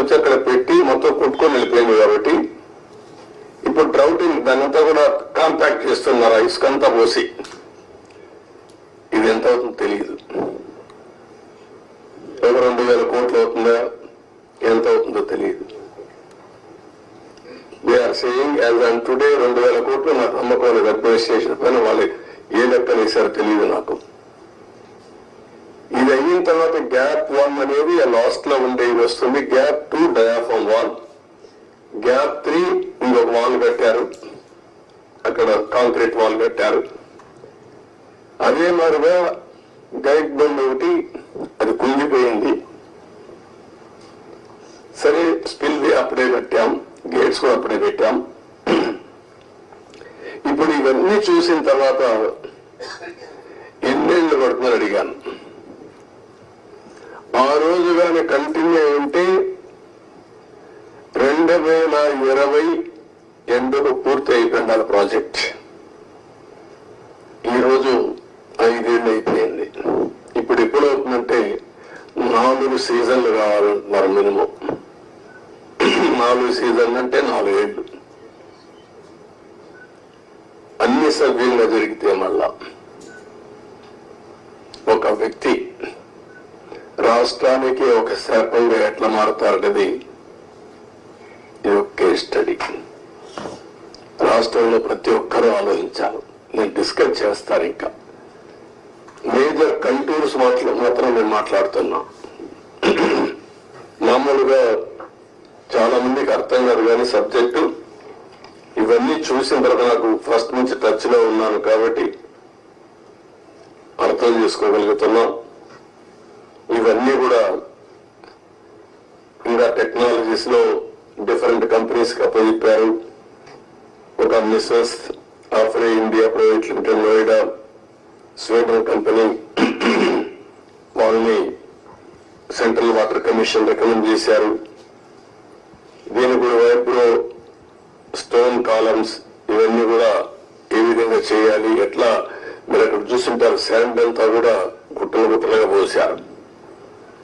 తీసుకొచ్చి అక్కడ పెట్టి మొత్తం కొట్టుకొని వెళ్ళిపోయింది కాబట్టి ఇప్పుడు డ్రౌటింగ్ దాన్ని అంతా కూడా కాంపాక్ట్ చేస్తున్నారు ఆ ఇసుక అంతా పోసి. ఇది ఎంత అవుతుందో తెలియదు ఒక రెండు వేల కోట్లు అవుతుందా? ఎంత అవుతుందో తెలియదు they are saying as and today రెండు వేల కోట్లు నాకు నమ్మకం లేదు అడ్మినిస్ట్రేషన్ పైన వాళ్ళు ఏ లెక్క వేశారో తెలియదు నాకు. ఇది అయిన తర్వాత గ్యాప్ వన్ అనేది లాస్ట్లో ఉండేది వస్తుంది. Gap two diaphragm wall gap three ఇంకొక వాల్ కట్టారు. అక్కడ కాంక్రీట్ వాల్ కట్టారు. అదే మాదిరిగా గైడ్ బండ్ ఒకటి అది కుంగిపోయింది. సరే స్పిల్ అప్పుడే కట్టాం. గేట్స్ కూడా అప్పుడే పెట్టాం ఇప్పుడు ఇవన్నీ చూసిన తర్వాత ఎన్నేళ్ళు పడుతుందని అడిగాను. ఆ రోజు కానీ కంటిన్యూ ఉంటే రెండు వేల ఇరవై ఎండుకు పూర్తి అయిపోయింది ఆ ప్రాజెక్ట్. ఈరోజు ఐదేళ్ళు అయిపోయింది. ఇప్పుడు ఎప్పుడు అవుతుందంటే నాలుగు సీజన్లు కావాలంటున్నారు మినిమం. నాలుగు సీజన్లు అంటే నాలుగేళ్ళు అన్ని సభ్యులుగా జరిగితే మళ్ళా ఒక వ్యక్తి రాష్ట్రానికి ఒక శాపంగా ఎట్లా మారుతారనేది ఇది ఒక స్టడీ. రాష్ట్రంలో ప్రతి ఒక్కరూ ఆలోచించాలి. నేను డిస్కస్ చేస్తాను ఇంకా. మేజర్ కంటూర్స్ మాటలు మాత్రం నేను మాట్లాడుతున్నా. మామూలుగా చాలా మందికి అర్థం కాదు కానీ సబ్జెక్టు ఇవన్నీ చూసిన తర్వాత నాకు ఫస్ట్ నుంచి టచ్లో ఉన్నాను కాబట్టి అర్థం చేసుకోగలుగుతున్నాం. ఇవన్నీ కూడా ఇంకా టెక్నాలజీస్లో డిఫరెంట్ కంపెనీస్కి అప్పచెప్పారు ఒక messrs Afry India private limited Noida Sweden company వాళ్ళని సెంట్రల్ వాటర్ కమిషన్ రికమెండ్ చేశారు. దీని కూడా వైపులో స్టోన్ కాలమ్స్ ఇవన్నీ కూడా ఏ విధంగా చేయాలి ఎట్లా మీరు అక్కడ చూస్తుంటారు శాండ్ అంతా కూడా గుట్టలు గుట్టలుగా పోసారు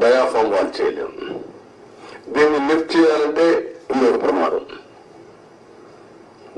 డయాఫామ్ వాళ్ళు చేయలేం దీన్ని లిఫ్ట్ చేయాలంటే ఇంకొక ప్రమాదం.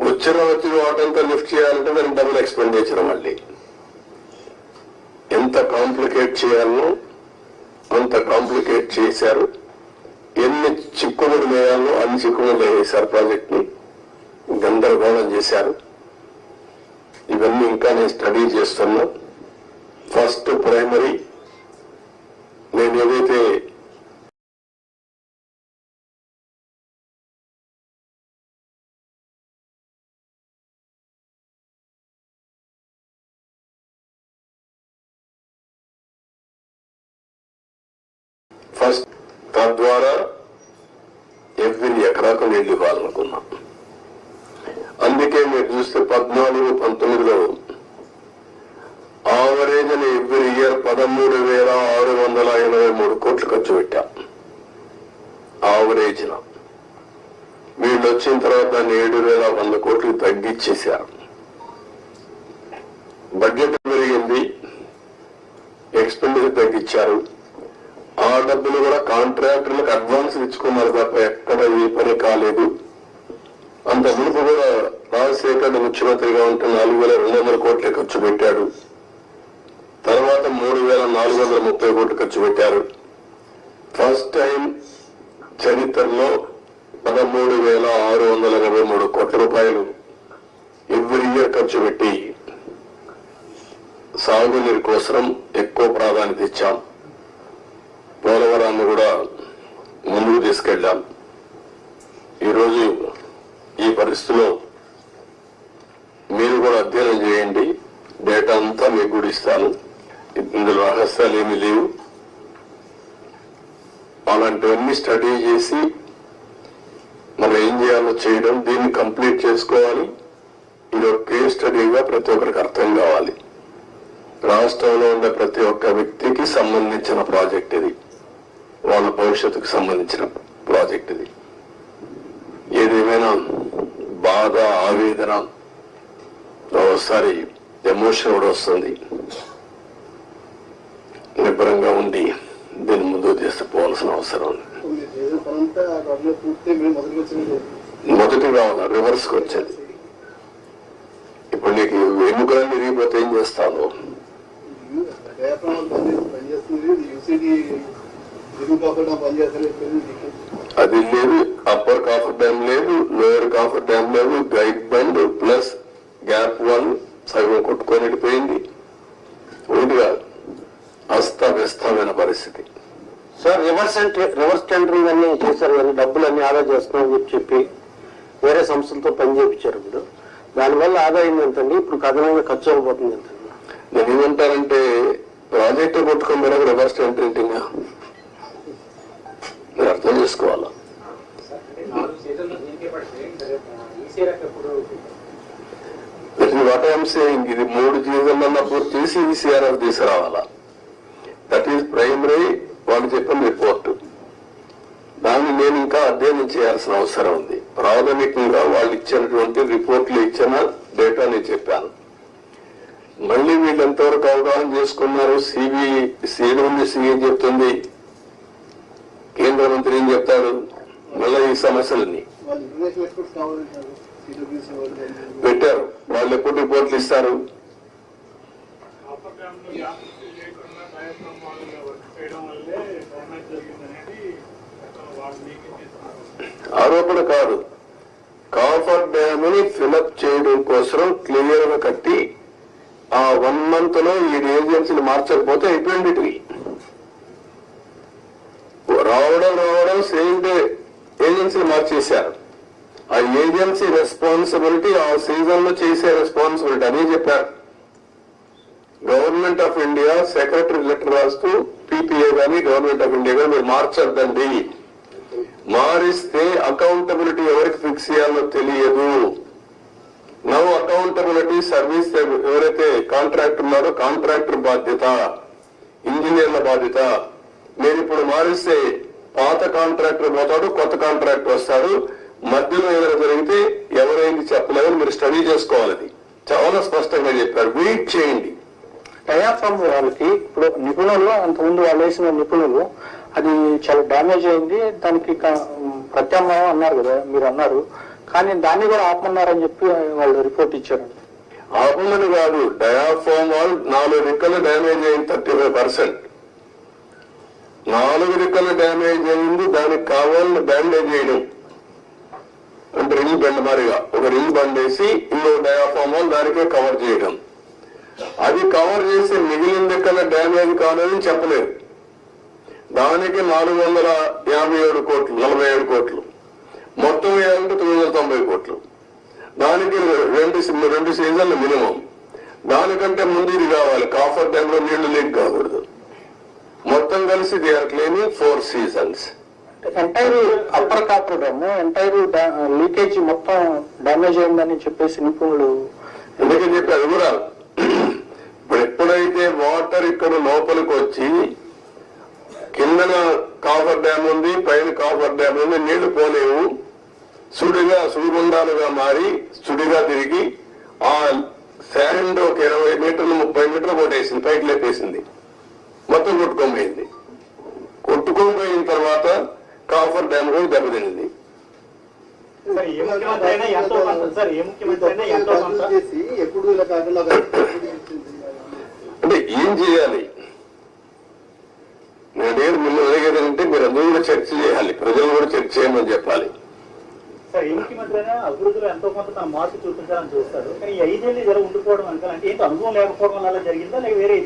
వచ్చిన వచ్చిన వాటంతా లిఫ్ట్ చేయాలంటే దానికి డబుల్ ఎక్స్పెండిచర్ మళ్ళీ. ఎంత కాంప్లికేట్ చేయాలనో అంత కాంప్లికేట్ చేశారు. ఎన్ని చిక్కుముడు వేయాలో అన్ని చిక్కుముడు వేసారు ప్రాజెక్ట్ని గందరగోళం చేశారు. ఇవన్నీ ఇంకా నేను స్టడీ చేస్తున్నా. ఫస్ట్ ప్రైమరీ నేను ఏదైతే ఫస్ట్ తద్వారా ఎవ్రీ ఎకరాకు నీళ్ళు ఇవ్వాలనుకున్నాం. అందుకే మీరు చూస్తే పద్నాలుగు పంతొమ్మిదిలో ఆవరేజ్ ఎవ్రీ ఇయర్ పదమూడు వేల ఆరు వందల ఎనభై మూడు కోట్లు ఖర్చు పెట్టాం. ఆవరేజ్ వీళ్ళు వచ్చిన తర్వాత దాన్ని ఏడు వేల వంద కోట్లు తగ్గించేశారు బడ్జెట్ పెరిగింది. ఎక్స్పెండిచర్ తగ్గించారు ఆ డబ్బులు కూడా కాంట్రాక్టర్లకు అడ్వాన్స్ ఇచ్చుకున్నారు తప్ప ఎక్కడ ఏ పని కాలేదు. అంత మునుపు కూడా రాజశేఖర్ ముఖ్యమంత్రిగా ఉంటే నాలుగు వేల రెండు వందల కోట్లు ఖర్చు పెట్టాడు. తర్వాత మూడు వేల నాలుగు వందల ముప్పై కోట్లు ఖర్చు పెట్టారు. ఫస్ట్ టైం చరిత్రలో పదమూడు వేల ఆరు వందల ఎనభై మూడు కోట్ల రూపాయలు ఎవ్రీ ఇయర్ ఖర్చు పెట్టి సాగునీరు కోసం ఎక్కువ ప్రాధాన్యత ఇచ్చాం. పోలవరాన్ని కూడా ముందుకు తీసుకెళ్ళాం. ఈరోజు ఈ పరిస్థితిలో మీరు కూడా అధ్యయనం చేయండి. డేటా అంతా మీకు కూడా ఇస్తాను. ఇందులో రహస్యాలు ఏమీ లేవు. అలాంటివన్నీ స్టడీ చేసి మనం ఏం చేయాలో చేయడం దీన్ని కంప్లీట్ చేసుకోవాలి. ఇది ఒక కేస్ స్టడీగా ప్రతి ఒక్కరికి అర్థం కావాలి. రాష్ట్రంలో ఉండే ప్రతి ఒక్క వ్యక్తికి సంబంధించిన ప్రాజెక్ట్ ఇది. వాళ్ళ భవిష్యత్తుకు సంబంధించిన ప్రాజెక్ట్ ఇది. ఏదేమైనా బాధ ఆవేదన ఒకసారి ఎమోషన్ కూడా వస్తుంది. నిబ్బరంగా ఉండి దీన్ని ముందుకు తీసుకుపోవాల్సిన అవసరం ఉంది. మొదటిగా ఉన్నా పనంతా రివర్స్ వచ్చేది. ఇప్పుడు నీకు ఎన్నికలన్నీ విరిగిపోతే ఏం చేస్తాను? అది లేదు అప్పర్ కాఫర్ డ్యామ్ లేదు లోయర్ కాఫర్ డ్యామ్ లేదు guide bund plus gap one సగం కొట్టుకొని వెళ్ళిపోయింది ఒకటి కాదు అస్తవ్యస్తమైన పరిస్థితి సార్ రివర్స్ ఎంట్రీ- టెండరింగ్ అన్ని చేశారు కానీ డబ్బులు అన్ని ఆదా చేస్తున్నామని చెప్పి చెప్పి వేరే సంస్థలతో పని చేయించారు ఇప్పుడు. దానివల్ల ఆదాయం ఎంతండి? ఇప్పుడు కథనంగా ఖర్చు అయిపోతుంది ఎంతండి నేను ఏమంటారంటే ప్రాజెక్టు కొట్టుకొని రివర్స్ టెండరింగ్ మీరు అర్థం చేసుకోవాలా? What I'm saying. ఇది మూడు సీజన్లన్నా పూర్తి చేసి ఈ తీసుకురావాలా? దట్ ఈస్ ప్రైమరీ వాళ్ళు చెప్పిన రిపోర్ట్. దాన్ని నేను ఇంకా అధ్యయనం చేయాల్సిన అవసరం ఉంది. ప్రాథమికంగా వాళ్ళు ఇచ్చినటువంటి రిపోర్ట్లు ఇచ్చిన డేటా నేను చెప్పాను. మళ్ళీ వీళ్ళు ఎంతవరకు అవగాహన చేసుకున్నారు? సిబి సీఎం ఉంది సీఎం చెప్తుంది? కేంద్ర మంత్రి ఏం చెప్తాడు? మళ్ళీ ఈ సమస్యలన్నీ. పెట్టారు. వాళ్ళు ఎప్పుడు రిపోర్ట్లు ఇస్తారు కాపర్ డ్యామ్లో జాగ్రత్త లేకుండా ప్రయత్నం మామూలుగా వర్క్ చేయడం వల్లే డ్యామేజ్ జరిగిందనేది అసలు వాళ్ళు మీకే చేస్తున్నారు ఆరోపణ కాదు. కాఫర్ డ్యామ్ని ఫిలప్ చేయడం కోసం క్లియర్గా కట్టి ఆ వన్ మంత్లో ఈ ఏజెన్సీని మార్చకపోతే అయిపోయింది రావడం రావడం సేమ్ డే ఏజెన్సీని మార్చేశారు. ఆ ఏజెన్సీ రెస్పాన్సిబిలిటీ ఆ సీజన్లో చేసే రెస్పాన్సిబిలిటీ అదే చెప్పారు. Government of India secretary letter రాస్తూ పీపీఏ గాని గవర్నమెంట్ ఆఫ్ ఇండియా గాని మీరు మార్చొద్దండి. మారిస్తే అకౌంటబిలిటీ ఎవరికి ఫిక్స్ చేయాలో తెలియదు. నవ్ అకౌంటబిలిటీ సర్వీస్ ఎవరైతే కాంట్రాక్టర్ ఉన్నారో కాంట్రాక్టర్ బాధ్యత ఇంజనీర్ల బాధ్యత. మీరు ఇప్పుడు మారిస్తే పాత కాంట్రాక్టర్ పోతాడు కొత్త కాంట్రాక్టర్ వస్తాడు. మధ్యలో ఏదైనా జరిగితే ఎవరైంది చెప్పలేదని మీరు స్టడీ చేసుకోవాలి చాలా స్పష్టంగా చెప్పారు. వెయిట్ చేయండి. డయాఫ్రామ్ వాళ్ళకి ఇప్పుడు నిపుణులు అంతకుముందు వాళ్ళు వేసిన నిపుణులు అది చాలా డ్యామేజ్ అయింది. దానికి ప్రత్యామ్నాయం అన్నారు కదా మీరు అన్నారు. కానీ దాన్ని కూడా ఆపమన్నారని చెప్పి వాళ్ళు రిపోర్ట్ ఇచ్చారు ఆపమని కాదు డయాఫోమ్ వాల్ నాలుగు రెక్కలు డ్యామేజ్ అయింది థర్టీ ఫైవ్ పర్సెంట్ నాలుగు రెక్కలు డ్యామేజ్ అయింది దానికి కావాలని బ్యాండేజ్ చేయడం. అంటే రింగ్ బెండ్ మారిగా ఒక రింగ్ బండ్ వేసి ఇంకో డయాఫోమ్ వాల్ దానికే కవర్ చేయడం. అది కవర్ చేసి మిగిలిన రెక్కల డ్యామేజ్ కాదని చెప్పలేదు. దానికి నాలుగు వందల యాభై ఏడు కోట్లు నలభై ఏడు కోట్లు. మొత్తం వేయాలంటే తొమ్మిది వందల తొంభై కోట్లు. దానికి రెండు రెండు సీజన్లు మినిమం. దానికంటే ముందు ఇది కావాలి. కాఫర్ డ్యామ్లో నీళ్ళు లీక్ కాకూడదు. మొత్తం కలిసి they are cleaning four seasons. Entire upper coffer dam entire leakage మొత్తం డ్యామేజ్ అయిందని చెప్పేసి నిపుణులు ఎందుకని చెప్పి అది కూడా ఇప్పుడు ఎప్పుడైతే వాటర్ ఇక్కడ లోపలికి వచ్చి కిందన కాఫర్ డ్యామ్ ఉంది పైన కాఫర్ డ్యామ్ ఉంది నీళ్ళు పోలేవు సుడిగా సుడిగుండాలుగా మారి సుడిగా తిరిగి ఆ శాండ్ ఒక ఇరవై మీటర్లు ముప్పై మీటర్లు కొట్టేసింది పైకి లేపేసింది. మొత్తం కొట్టుకోపోయింది కొట్టుకోపోయిన తర్వాత కాఫర్ డ్యామ్ కూడా దెబ్బతింది ఎప్పుడు ఇలా కాకుండా ఒక ఎప్పుడు ఇచ్చింది. అంటే ఏం చేయాలి? నేను అడిగేది మిమ్మల్ని అడిగేది అంటే మీరు అందరూ కూడా చర్చ చేయాలి. ప్రజలు కూడా చర్చ చేయమని చెప్పాలి. అభివృద్ధిలో ఎంతో కొంత మార్పు చూపించాలని చూస్తారు. కానీ ఐదేళ్ళు ఉండిపోవడం వెనకాల అంటే ఏంటి? అనుభవం లేకపోవడం వల్ల జరిగిందా? లేక వేరే